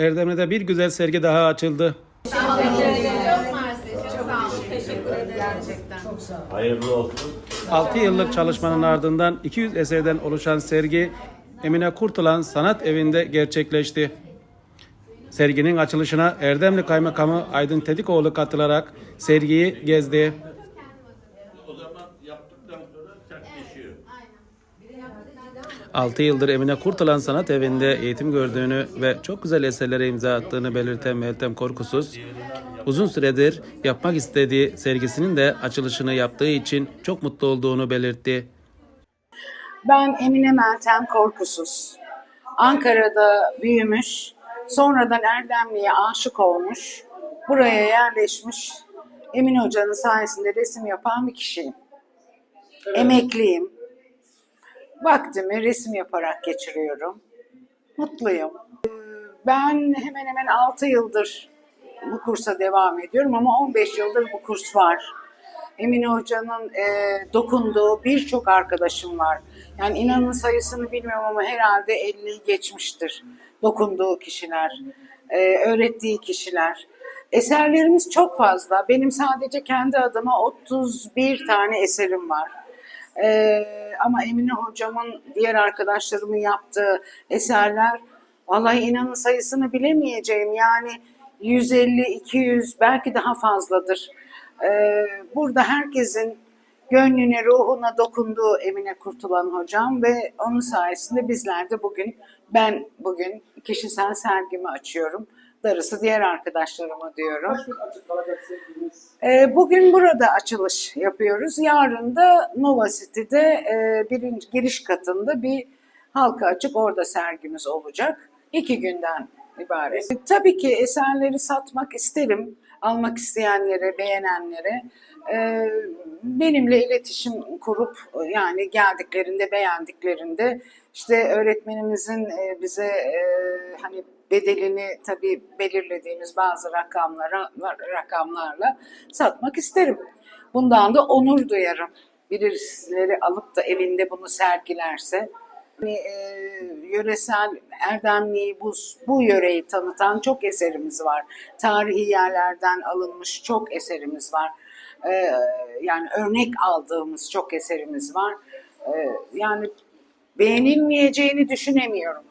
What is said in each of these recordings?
Erdemli'de bir güzel sergi daha açıldı. Hayırlı olsun. 6 yıllık çalışmanın ardından 200 eserden oluşan sergi Emine Kurtulan Sanat Evi'nde gerçekleşti. Serginin açılışına Erdemli Kaymakamı Aydın Tedikoğlu katılarak sergiyi gezdi. 6 yıldır Emine Kurtulan Sanat Evi'nde eğitim gördüğünü ve çok güzel eserlere imza attığını belirten Meltem Korkusuz, uzun süredir yapmak istediği sergisinin de açılışını yaptığı için çok mutlu olduğunu belirtti. Ben Emine Meltem Korkusuz. Ankara'da büyümüş, sonradan Erdemli'ye aşık olmuş, buraya yerleşmiş, Emine Hoca'nın sayesinde resim yapan bir kişiyim. Emekliyim. Vaktimi resim yaparak geçiriyorum. Mutluyum. Ben hemen hemen 6 yıldır bu kursa devam ediyorum ama 15 yıldır bu kurs var. Emine Hoca'nın e, dokunduğu birçok arkadaşım var. Yani inanın sayısını bilmiyorum ama herhalde 50'yi geçmiştir. Dokunduğu kişiler, e, öğrettiği kişiler. Eserlerimiz çok fazla. Benim sadece kendi adıma 31 tane eserim var. E, ama Emine Hocamın diğer arkadaşlarımın yaptığı eserler vallahi inanın sayısını bilemeyeceğim. Yani 150, 200 belki daha fazladır. Ee, burada herkesin gönlüne, ruhuna dokunduğu Emine Kurtulan hocam ve onun sayesinde bizler de bugün, ben bugün kişisel sergimi açıyorum. Darısı diğer arkadaşlarıma diyorum. Ee, bugün burada açılış yapıyoruz. Yarın da Nova City'de e, birinci giriş katında bir halka açık orada sergimiz olacak. İki günden ibaret. Tabii ki eserleri satmak isterim. Almak isteyenlere, beğenenlere. e, benimle iletişim kurup yani geldiklerinde, beğendiklerinde işte öğretmenimizin e, bize e, hani bedelini tabii belirlediğimiz bazı rakamlara rakamlarla satmak isterim. Bundan da onur duyarım. Birileri alıp da evinde bunu sergilerse. Yani, e, yöresel Erdemli'yi bu, bu yöreyi tanıtan çok eserimiz var. Tarihi yerlerden alınmış çok eserimiz var. E, yani örnek aldığımız çok eserimiz var. E, yani beğenilmeyeceğini düşünemiyorum.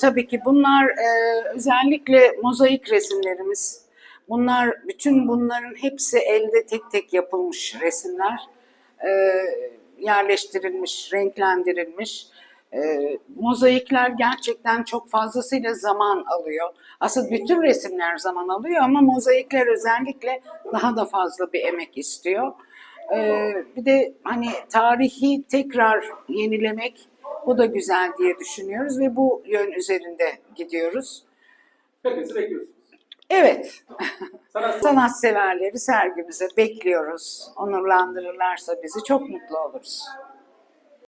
Tabii ki bunlar e, özellikle mozaik resimlerimiz. Bunlar bütün bunların hepsi elde tek tek yapılmış resimler. E, yerleştirilmiş, renklendirilmiş. E, mozaikler gerçekten çok fazlasıyla zaman alıyor. Aslında bütün resimler zaman alıyor ama mozaikler özellikle daha da fazla bir emek istiyor. E, bir de hani tarihi tekrar yenilemek bu da güzel diye düşünüyoruz ve bu yön üzerinde gidiyoruz. Hepinizi bekliyorsunuz. Evet, Sanat sanatseverleri sergimize bekliyoruz. Onurlandırırlarsa bizi çok mutlu oluruz.